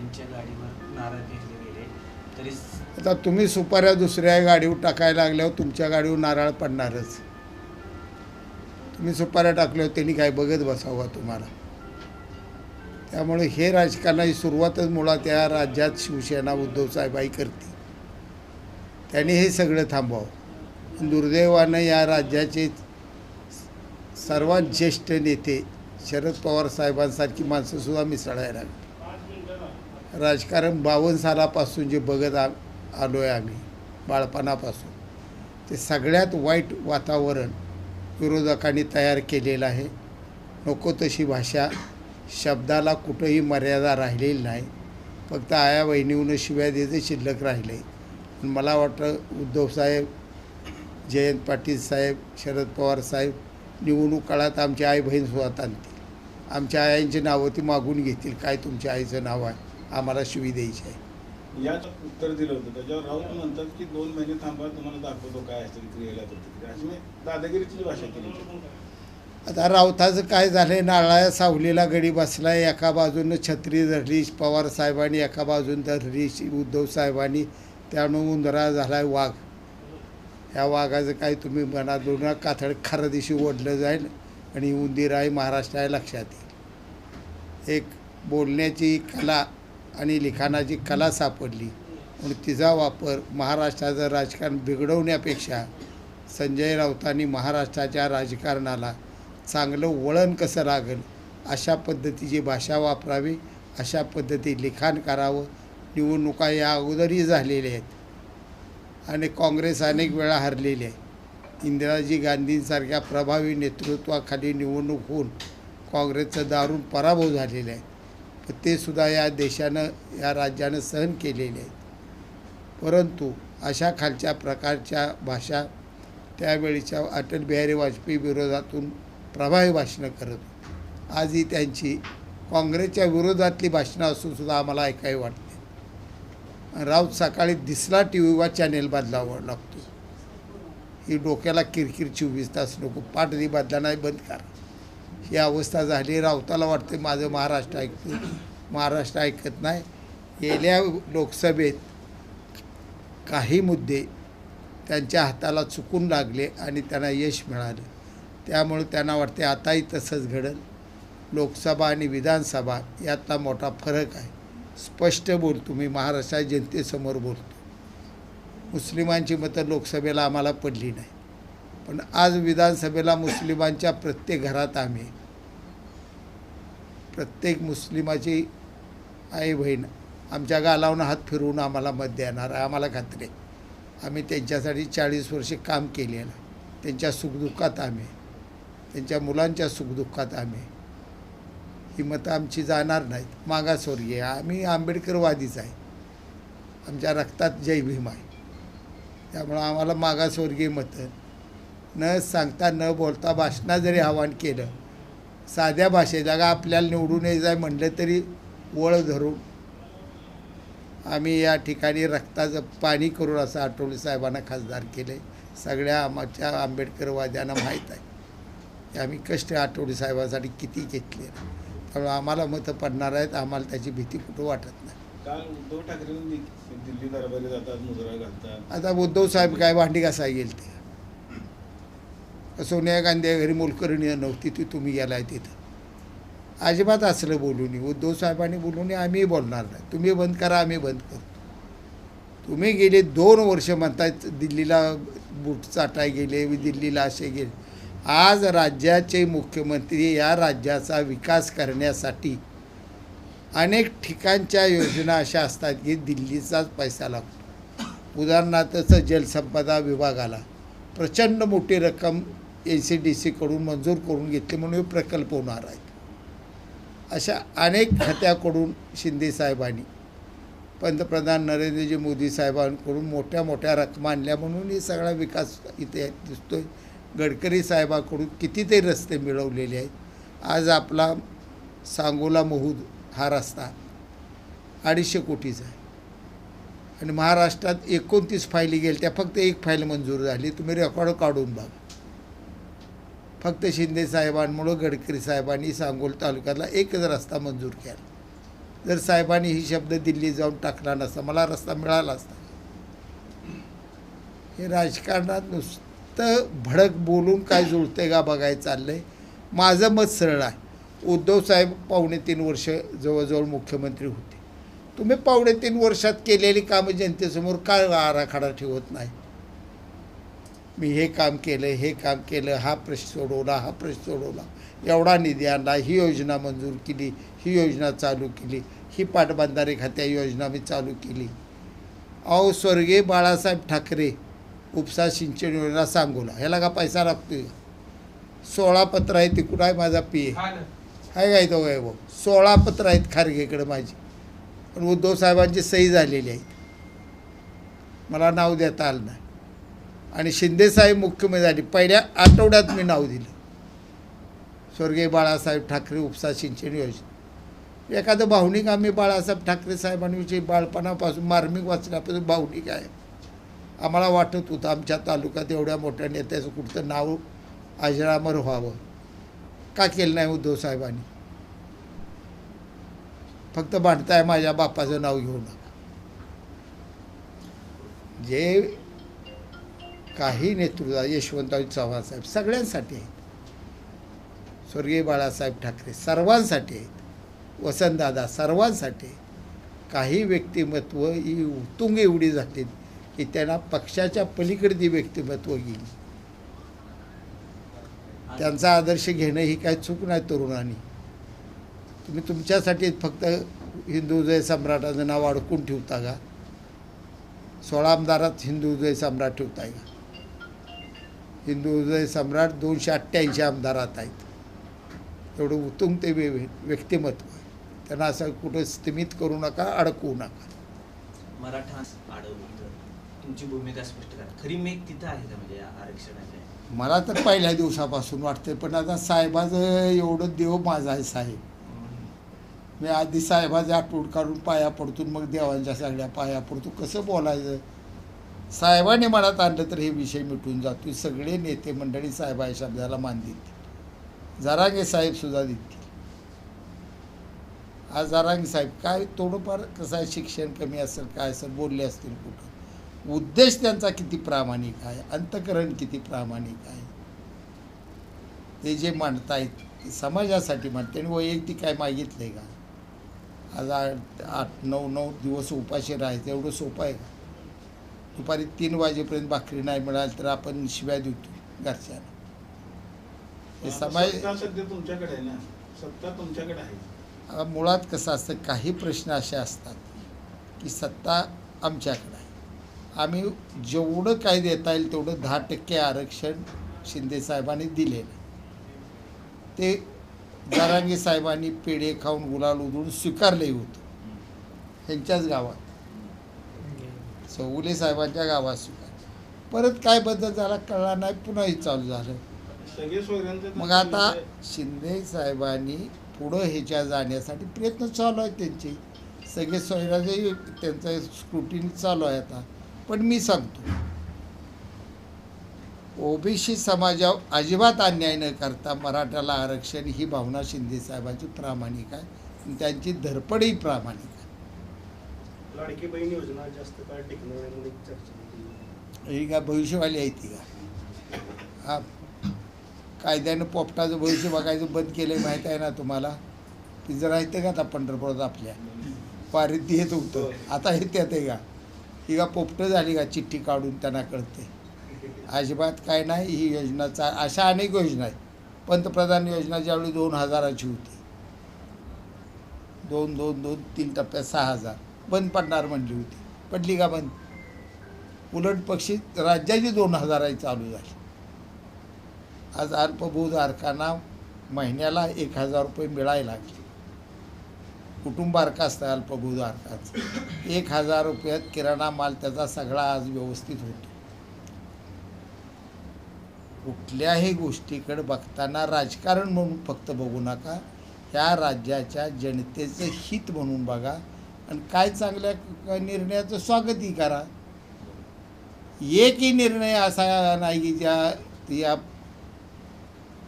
त्यांच्या गाडीवर नारळ फेकले गेले. तरी आता तुम्ही सुपाऱ्या दुसऱ्या गाडीवर टाकायला लागल्यावर तुमच्या गाडीवर नारळ पडणारच. तुम्ही सुपाऱ्या टाकल्यावर त्यांनी काय बघत बसावं तुम्हाला? त्यामुळे हे राजकारणाची सुरुवातच मुळात या राज्यात शिवसेना उद्धव साहेबाई करते. त्यांनी हे सगळं थांबवावं. दुर्दैवानं या राज्याचे सर्वात ज्येष्ठ नेते शरद पवार साहेबांसारखी माणसंसुद्धा मिसळायला लागली. राजकारण बावन्न सालापासून जे बघत आ आलो आहे आम्ही बाळपणापासून. ते सगळ्यात वाईट वातावरण विरोधकांनी तयार केलेलं आहे. नको तशी भाषा शब्दाला कुठंही मर्यादा राहिलेली नाही. फक्त आया बहिणीहून शिव्या द्यायचं शिल्लक राहिले. आहे मला वाटतं उद्धवसाहेब जयंत पाटील साहेब शरद पवार साहेब निवडणूक काळात आमची आई बहीण स्वतः आणतील. आमच्या आयांची नावं ती मागून घेतील. काय तुमच्या आईचं नाव आहे? आम्हाला शिवी द्यायची आहे. याच उत्तर दिलं होतं. त्याच्यावर राऊत म्हणतात की दोन महिने थांबा तुम्हाला दाखवतो काय असेल क्रियेला प्रतिक्रिया. अशी मी दादागिरीची भाषा केली आता राऊताचं काय झालंय? नारळा सावलीला गडी बसलाय. एका बाजूनं छत्री धरली पवार साहेबांनी एका बाजून धरली उद्धव साहेबांनी. त्यामुळे उंदरा झालाय वाघ. या वाघाचं काय तुम्ही मनात दोन कातड खरा दिवशी ओढलं जाईल आणि उंदीर आहे महाराष्ट्र आहे लक्षात येईल. एक बोलण्याची कला आणि लिखाणाची कला सापडली. म्हणून तिचा वापर महाराष्ट्राचं राजकारण बिघडवण्यापेक्षा संजय राऊतांनी महाराष्ट्राच्या राजकारणाला चांगलं वळण कसं लागेल अशा पद्धतीची भाषा वापरावी अशा पद्धती लिखाण करावं निवडणुका या अगोदरही झालेल्या आहेत. आणि काँग्रेस अनेक वेळा हरलेली आहे. इंदिराजी गांधींसारख्या प्रभावी नेतृत्वाखाली निवडणूक होऊन काँग्रेसचं दारुण पराभव झालेला आहे. ते सुद्धा या देशानं या राज्यानं सहन केलेले आहेत. परंतु अशा खालच्या प्रकारच्या भाषा त्यावेळीच्या अटल बिहारी वाजपेयी विरोधातून प्रभावी भाषणं करत आजही त्यांची काँग्रेसच्या विरोधातली भाषणं असून सुद्धा आम्हाला ऐकावी वाटते. राऊत सकाळी दिसला टी व्हीवर चॅनेल बदलावा लागतो ही डोक्याला किरकिर चोवीस तास नको पाठरी बदला नाही बंद करा. ही अवस्था झाली. राऊताला वाटते माझं महाराष्ट्र ऐकते महाराष्ट्र ऐकत नाही. गेल्या लोकसभेत काही मुद्दे त्यांच्या हाताला चुकून लागले आणि त्यांना यश मिळालं. त्यामुळे त्यांना वाटते आताही तसंच घडल. लोकसभा आणि विधानसभा यातला मोठा फरक आहे. स्पष्ट बोलतो मी महाराष्ट्र जनतेसमोर बोलतो. मुस्लिमांची मतं लोकसभेला आम्हाला पडली नाही. पण आज विधानसभेला मुस्लिमांच्या प्रत्येक घरात आम्ही प्रत्येक मुस्लिमाची आई बहीण आमच्या गालावून हात फिरवून आम्हाला मत देणार आहे आम्हाला खात्री आहे. आम्ही त्यांच्यासाठी चाळीस वर्षे काम केलेलं त्यांच्या सुखदुःखात आम्ही त्यांच्या मुलांच्या सुखदुःखात आम्ही ही मतं आमची जाणार नाहीत. मागासवर्गीय आम्ही आंबेडकरवादीच आहे. आमच्या रक्तात जय भीम आहे. त्यामुळं आम्हाला मागासवर्गीय मतं न सांगता न बोलता भाषणा जरी आवाहन केलं साध्या भाषेत जागा आपल्याला निवडून आहे म्हणलं तरी ओळ धरून. आम्ही या ठिकाणी रक्ताचं पाणी करून असं आठवले साहेबांना खासदार केले. सगळ्या आमच्या आंबेडकरवाद्यांना माहीत आहे. की आम्ही कष्ट आठवले साहेबांसाठी किती घेतले. त्यामुळे आम्हाला मतं पडणार आहेत आम्हाला त्याची भीती कुठं वाटत नाही. काल उद्धव ठाकरेंनी दिल्ली दरबारी जातात मुजरा घालतात. आता उद्धव साहेब काय भांडी कसा गेल ते सोनिया गांधी घरी मोलकरणी नव्हती ती तुम्ही गेलाय तिथं. अजिबात असलं बोलू नये. उद्धव साहेबांनी बोलू नये आम्ही बोलणार नाही. तुम्ही बंद करा आम्ही बंद करतो. तुम्ही गेले दोन वर्ष म्हणतायत दिल्लीला बूट चाटाय गेले दिल्लीला असे गेले. आज राज्याचे मुख्यमंत्री या राज्याचा विकास करण्यासाठी अनेक ठिकाणच्या योजना अशा असतात की दिल्लीचाच पैसा लागतो. उदाहरणार्थ जलसंपदा विभागाला प्रचंड मोठी रक्कम एन सी डी सीकडून मंजूर करून घेतली म्हणून हे प्रकल्प होणार आहेत. अशा अनेक खात्याकडून शिंदे साहेबांनी पंतप्रधान नरेंद्रजी मोदी साहेबांकडून मोठ्या मोठ्या रकमा आणल्या म्हणून हे सगळा विकास इथे दिसतो आहे गडकरी साहेबाकडून कितीतरी रस्ते मिळवलेले आहेत. आज आपला सांगोला महूद हा रस्ता अडीचशे कोटीचा आहे. आणि महाराष्ट्रात एकोणतीस फायली गेल्या त्या फक्त एक फाईल मंजूर झाली. तुम्ही रेकॉर्ड काढून बघा. फक्त शिंदे साहेबांमुळं गडकरी साहेबांनी सांगोल तालुक्याला एकच रस्ता मंजूर केला. जर साहेबांनी ही शब्द दिल्ली जाऊन टाकला नसता मला रस्ता मिळाला असता. हे राजकारणात नुसतं भडक बोलून काय जुळतंय का बघायचं आहे माझं मत सरळ आहे. उद्धव साहेब पावणे तीन वर्ष जवळजवळ मुख्यमंत्री होते. तुम्ही पावणे तीन वर्षात केलेली कामं जनतेसमोर काय आराखडा ठेवत नाही? मी हे काम केलं हे काम केलं हा प्रश्न सोडवला हा प्रश्न सोडवला. एवढा निधी आणला ही योजना मंजूर केली ही योजना चालू केली ही पाटबंधारे खात्या योजना मी चालू केली. अहो स्वर्गीय बाळासाहेब ठाकरे उपसा सिंचन योजना सांगोला ह्याला का पैसा लागतोय? सोळा पत्र आहे तिकडं आहे माझा पी ए आहे काय तो वैभव सोळा पत्र आहेत खारगेकडे माझी. पण उद्धव साहेबांची सही झालेली आहेत मला नाव देता आलं नाही. आणि शिंदेसाहेब मुख्यमंत्री झाले पहिल्या आठवड्यात मी नाव दिलं. स्वर्गीय बाळासाहेब ठाकरे उपसा सिंचन योजना. एखादं भावनिक आम्ही बाळासाहेब ठाकरे साहेबांविषयी बाळपणापासून मार्मिक वाचल्यापासून भावनिक आहे. आम्हाला वाटत होतं आमच्या तालुक्यात एवढ्या मोठ्या नेत्याचं कुठचं नाव अजरामर व्हावं. का केलं नाही उद्धव साहेबांनी? फक्त भांडताय माझ्या बापाचं नाव घेऊ नका. जे काही नेतृत्व यशवंतराव चव्हाण साहेब सगळ्यांसाठी आहेत. स्वर्गीय बाळासाहेब ठाकरे सर्वांसाठी आहेत. वसंतदादा सर्वांसाठी काही व्यक्तिमत्व ही उतुंग एवढी झाली की त्यांना पक्षाच्या पलीकडे ती व्यक्तिमत्व गेली त्यांचा आदर्श घेणं ही काही चूक नाही तरुणांनी. तुम्ही तुमच्यासाठी फक्त हिंदुजय सम्राटाचं नाव अडकून ठेवता का? सोळा आमदारात हिंदुजय सम्राट ठेवताय का? हिंदुजय सम्राट दोनशे अठ्ठ्याऐंशी आमदारात आहेत. एवढं उत्तुंग ते व्य व्यक्तिमत्व आहे. त्यांना असं कुठं स्थिमित करू नका अडकवू नका. मराठा तुमची भूमिका स्पष्ट करा. खरी मेघ तिथं आहे का म्हणजे आरक्षणाच्या मला तर पहिल्या दिवसापासून वाटते पण आता साहेबाचं एवढं देव माझा आहे साहेब. मी आधी साहेबाचे आठवड काढून पाया पडतो मग देवांच्या सगळ्या पाया पडतो. कसं बोलायचं? साहेबाने मनात आणलं तर हे विषय मिटून जातो सगळे नेते मंडळी साहेबा या शब्दाला मान देतील. जरांगे साहेब सुद्धा देतील. आज जरांगे साहेब काय थोडंफार कसं आहे शिक्षण कमी असेल काय असेल बोलले असतील कुठं? उद्देश त्यांचा किती प्रामाणिक आहे? अंतकरण किती प्रामाणिक आहे? ते जे मांडतायत ते समाजासाठी मांडते आणि वैयक्तिक काय मागितलं आहे का? आज आठ आठ नऊ नऊ दिवस उपाशी राहायचं एवढं सोपं आहे का? दुपारी तीन वाजेपर्यंत भाकरी नाही मिळाली तर आपण शिव्या देतो घरच्यांना. हे समाज सत्ता सध्या तुमच्याकडे आहे ना? सत्ता तुमच्याकडे आहे. आता मुळात कसं असतं काही प्रश्न असे असतात की सत्ता आमच्याकडे आहे. आम्ही जेवढं काय देता येईल तेवढं दहा टक्के आरक्षण शिंदे साहेबांनी दिलेलं ते जारांगी साहेबांनी पेढे खाऊन गुलाल उधळून स्वीकारलंही होतं. त्यांच्याच गावात. चौगुले साहेबांच्या गावात स्वीकार परत काय बदल झाला कळला नाही पुन्हाही चालू झालं. मग आता शिंदे साहेबांनी पुढं ह्याच्या जाण्यासाठी प्रयत्न चालू आहेत त्यांचे. सगळे सोयराचे त्यांचं स्क्रुटिनी चालू आहे आता. पण मी सांगतो ओबीसी समाजावर अजिबात अन्याय न करता मराठ्याला आरक्षण ही भावना शिंदे साहेबांची प्रामाणिक आहे. त्यांची धडपडही प्रामाणिक आहे. लाडकी बहीण योजना जास्त काळ टिकणार म्हणून एक चर्चा ही का भविष्यवाणी आहे ती का? हा. कायद्यानं पोपटाचं भविष्य बघायचं बंद केलं आहे माहीत आहे ना तुम्हाला? ती जरा आहे का आता पंढरपुरात आपल्या? वारीत येत होतं. आता हे त्यात आहे का? ही का पोपटं झाली का चिठ्ठी काढून त्यांना कळते अजिबात काय नाही ही योजना चा अशा अनेक योजना आहेत. पंतप्रधान योजना ज्यावेळी दोन हजाराची होती. दोन दोन दोन तीन टप्प्यात सहा हजार. बंद पडणार म्हणली होती. पडली का बंद? उलट पक्षी राज्याची दोन हजाराही चालू झाली. आज अल्पभूधारकांना महिन्याला एक हजार रुपये मिळायला लागले. कुटुंबारका असतं अल्पभूधारकाचं एक हजार रुपयात किराणा माल त्याचा सगळा आज व्यवस्थित होतो. कुठल्याही गोष्टीकडे बघताना राजकारण म्हणून फक्त बघू नका. ह्या राज्याच्या जनतेचं हित म्हणून बघा. आणि काय चांगल्या निर्णयाचं स्वागतही करा. एकही निर्णय असा नाही की ज्या या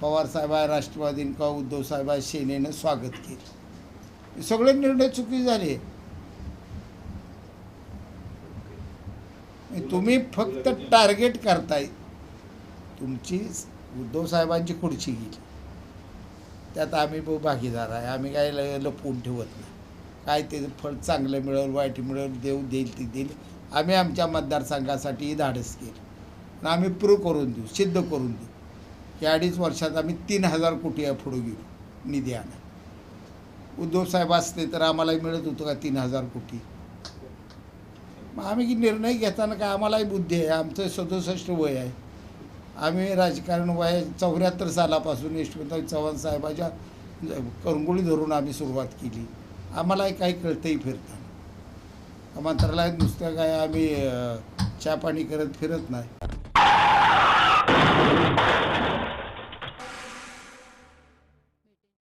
पवारसाहेबा राष्ट्रवादीन किंवा उद्धवसाहेबा सेनेनं स्वागत केलं. सगळे निर्णय चुकी झाले. तुम्ही फक्त टार्गेट करताय. तुमची उद्धव साहेबांची खुर्ची गेली. त्यात आम्ही भागीदार आहे. आम्ही काय लपवून ठेवत नाही. काय ते फळ चांगलं मिळेल वाईट मिळेल देव देईल ते देईल. आम्ही आमच्या मतदारसंघासाठी धाडस केलं. आम्ही प्रूव्ह करून देऊ सिद्ध करून देऊ. की अडीच वर्षात आम्ही तीन हजार कोटी या पुढे घेऊ निधी आणा. उद्धव साहेब असते तर आम्हालाही मिळत होतं का तीन हजार कोटी? मग आम्ही की निर्णय घेताना काय आम्हालाही बुद्धी आहे आमचं सदुसष्ट वय आहे. आम्ही राजकारण वय चौऱ्याहत्तर सालापासून यशवंतराव चव्हाण साहेबाच्या करंगुळी धरून आम्ही सुरुवात केली. आम्हालाही काही कळतंही फिरताना मंत्रालयात नुसतं काय आम्ही चहा पाणी करत फिरत नाही.